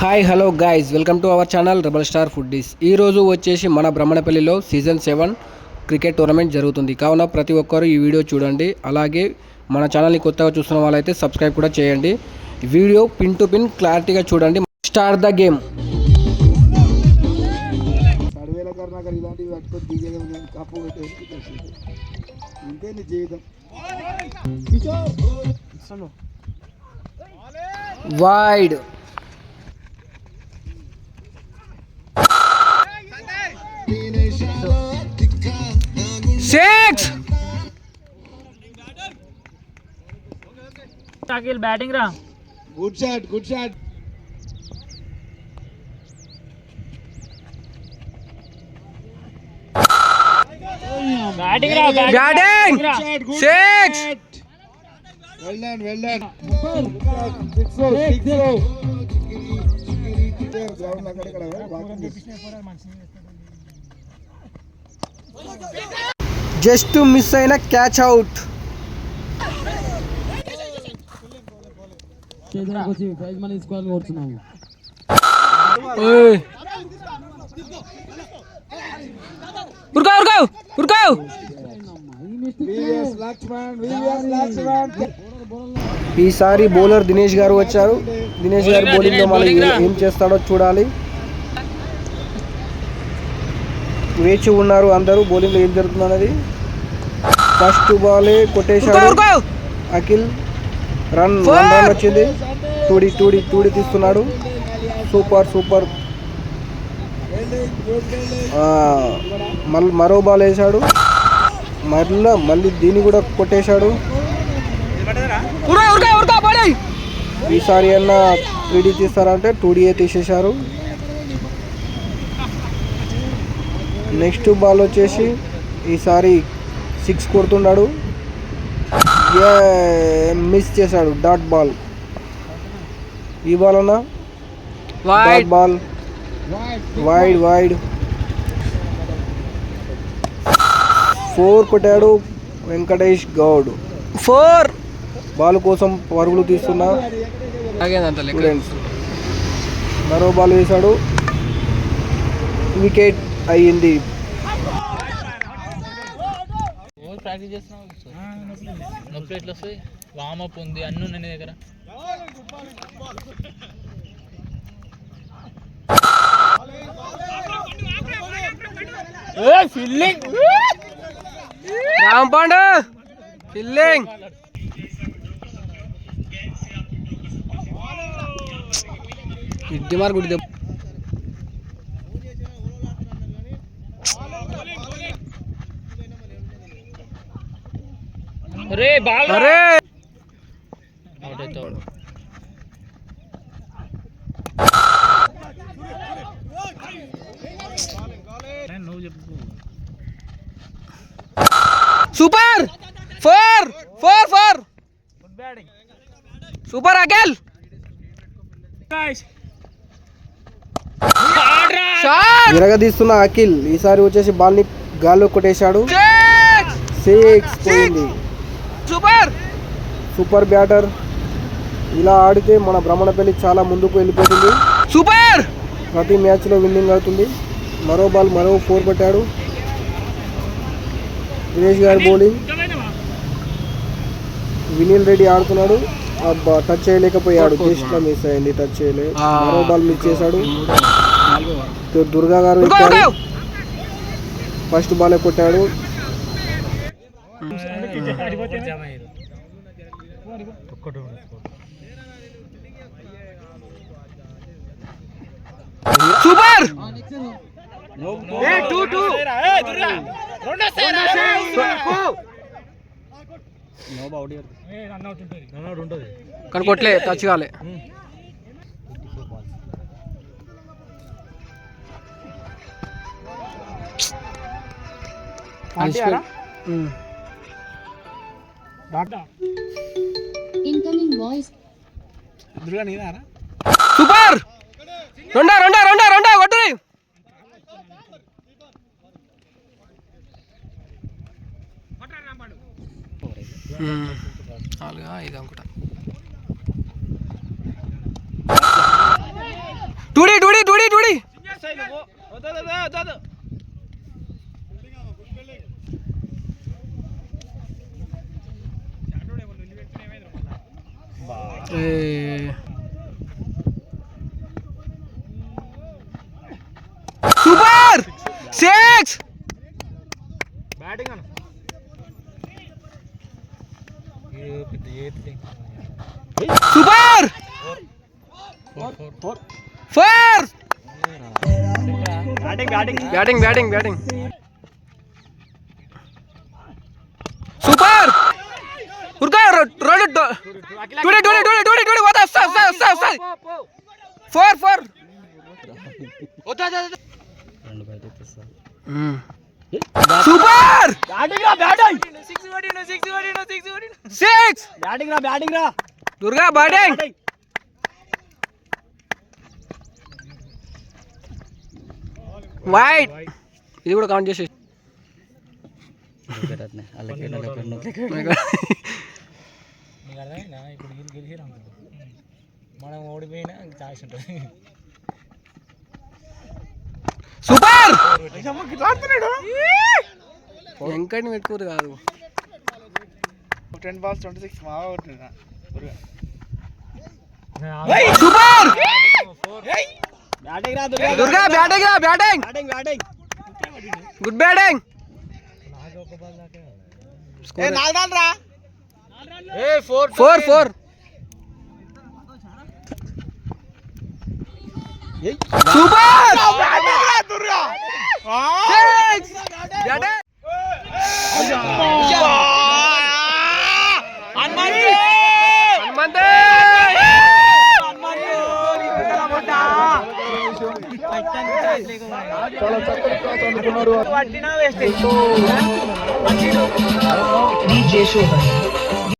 Hi hello guys welcome to our channel rebel star foodies ఈ రోజు వచ్చేసి మన బ్రహ్మణపల్లిలో సీజన్ సెవెన్ క్రికెట్ టోర్నమెంట్ జరుగుతుంది. కావున ప్రతి ఒక్కరు ఈ వీడియో చూడండి. అలాగే మన ఛానల్ని కొత్తగా చూస్తున్న వాళ్ళైతే సబ్స్క్రైబ్ కూడా చేయండి. వీడియో పిన్ టు పిన్ క్లారిటీగా చూడండి. Start the game wide Shakil batting రా good shot good shot batting రా batting shot good six well done well done six six ground అక్కడ ఇక్కడ వాకింగ్ జస్ట్ మిస్ అయిన క్యాచ్ అవుట్ వచ్చి ప్రైజ్ మనీ తీసుకోవాలని కోరుతున్నాము. ఉరుకో ఉరుకో ఉరుకో వివిఎస్ లక్ష్మణ్ వివిఎస్ లక్ష్మణ్ ఈసారి బౌలర్ దినేష్ గారు వచ్చారు. దినేష్ గారు బౌలింగ్లో మళ్ళీ ఏ- ఏం చేస్తాడో చూడాలి. వేచి ఉన్నారు అందరూ బౌలింగ్లో ఏం జరుగుతుంది అనేది ఫస్ట్ బాల్ కొట్టేశాడు. అఖిల్ రన్ వన్ రన్ వచ్చింది. టూడి టూడి టూడి తీస్తున్నాడు. సూపర్ సూపర్ మళ్ళీ మరో బాల్ వేశాడు. మళ్ళీ మళ్ళీ దీన్ని కూడా కొట్టేశాడు. ఈసారి అన్న త్రీడీ తీస్తారంటే టూ డిఏ తీసేశారు. నెక్స్ట్ బాల్ వచ్చేసి ఈసారి సిక్స్ కొడుతున్నాడు. మిస్ చేశాడు? డాట్ బాల్ ఈ బాల్ అన్న? Dot ball wide wide four కొట్టాడు వెంకటేష్ గౌడ్. ఫోర్ బాల్ కోసం పరుగులు తీస్తున్నా. స్టూడెంట్స్ మరో బాల్ వేశాడు. వికెట్ అయ్యింది. ప్రాక్టీస్ చేస్తున్నావు? నొప్పి ఎట్లా వస్తుంది? వామప్ ఉంది అన్ని ఉన్నాయి నీ దగ్గర. ఫీల్డింగ్ రాంపాండు ఫిల్లింగ్ ఇడ్డి మార్ అరే బాల్ అరే. Super. Four. Four four. Super Akhil. విరగదీస్తున్న Akhil ఈసారి వచ్చేసి బాల్ని గాల్లో కొట్టేశాడు. సిక్స్ పోయింది. సూపర్! Super batter. ఇలా ఆడితే మన బ్రహ్మణపల్లి చాలా ముందుకు వెళ్ళిపోతుంది. సూపర్! ప్రతి మ్యాచ్లో విన్నింగ్ అవుతుంది. మరో బాల్ మరో ఫోర్ కొట్టాడు. దినేష్ గారి బౌలింగ్. వినీల్ రెడ్డి ఆడుతున్నాడు. అబ్బా టచ్ చేయలేకపోయాడు. జస్ట్ మిస్ అయింది టచ్ చేయలేదు మరో బాల్ మిస్ చేశాడు. దుర్గా గారు ఫస్ట్ బాల్ కొట్టాడు. సూపర్! కానీ కొట్లే టచ్ కాలే. ఉమ్. సూపర్! రెండా రెండా రెండా రెండా కొట్టు. నాలుగా ఐదు అనుకుంటా. టూడీ టూడీ టూడీ టూడీ సూపర్ సిక్స్ బ్యాటింగ్ అన్న పెద్ద ఏది super four batting batting batting super ఉర్గా రెండు టూడే టూడే టూడే టూడే టూడే వస్తా వస్తా వస్తా వస్తా వస్తా four four super six batting రా బ్యాటింగ్ రా దుర్గా బ్యాటింగ్ వైట్ ఇది కూడా కౌంట్ చేసి నీకు అర్థమైందా ఇప్పుడు వీళ్ళు గెలిచిరు అనుకో మనం ఓడిపోయినా ఛాయిస్ ఉంటుంది. సూపర్! వెంకటని పెట్టుకోరు కాదు. టెన్ బాల్స్ ట్వంటీ సిక్స్ బాగా కొట్టినా. సూపర్! బ్యాటింగ్ రా దుర్గా. బ్యాటింగ్ రా batting! Batting batting. Good batting! నాలుగు రా four four four super batting హనుమంతే చాలా చక్కటి క్లాస్ అందుకున్నారు DJ Shoban.